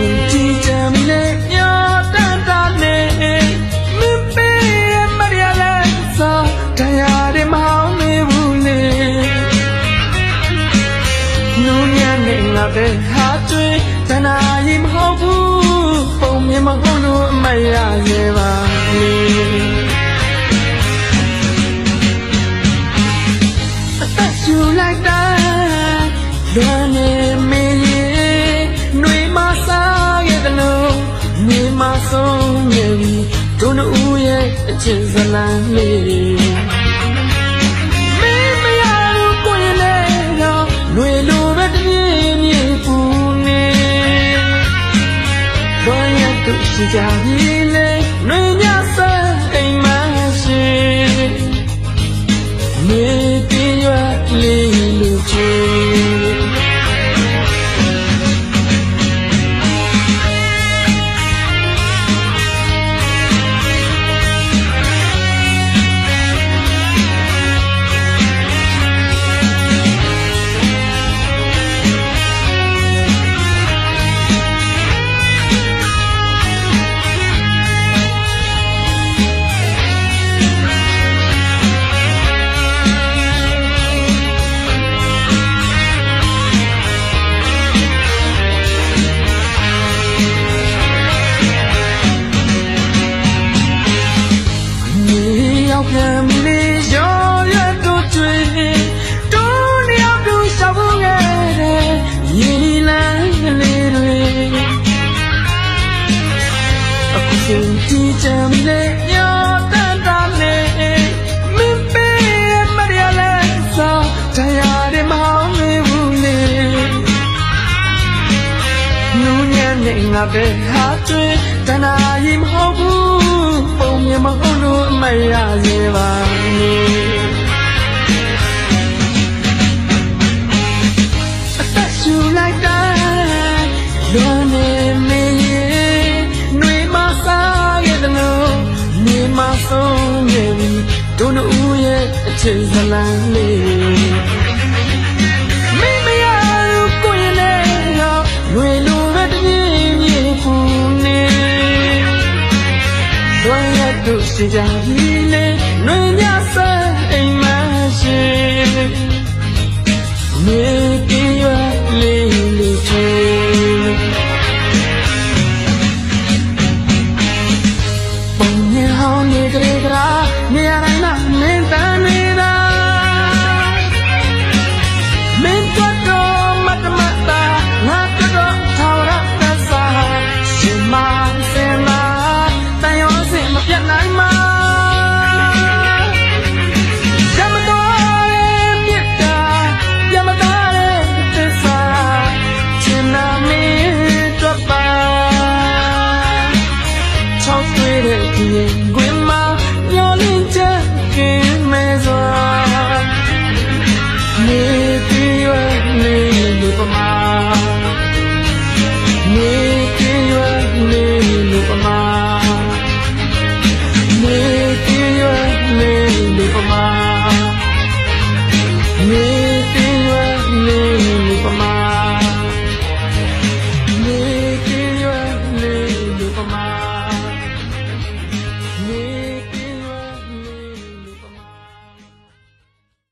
do ရတူရှိကြပြီလေနှွေမြဆန်းအိမ်မရှိမေ ရောက်ပြန်လေရော်ရွက်တို့ကျွေတိုးလျောက်တို့ရှောက်ဖို့ခဲ့တဲ့ရေလန်းကလေးတွေအခုစဉ်တီချမ်းလေညတန်တာလေမင်းပေးမရလဲစားတရားတွေမအောင်ဘူးလေနူးညံ့နေငါပဲဟာကျွေးတ စေပါနေအသက်ရှူလိုက်တာလွန်နေမင်းရဲ့နှွေမစားရတဲ့လို့နေမဆုံးနေပြီတို့နှူရဲ့အချိန်ဇလန်းလေး谁家？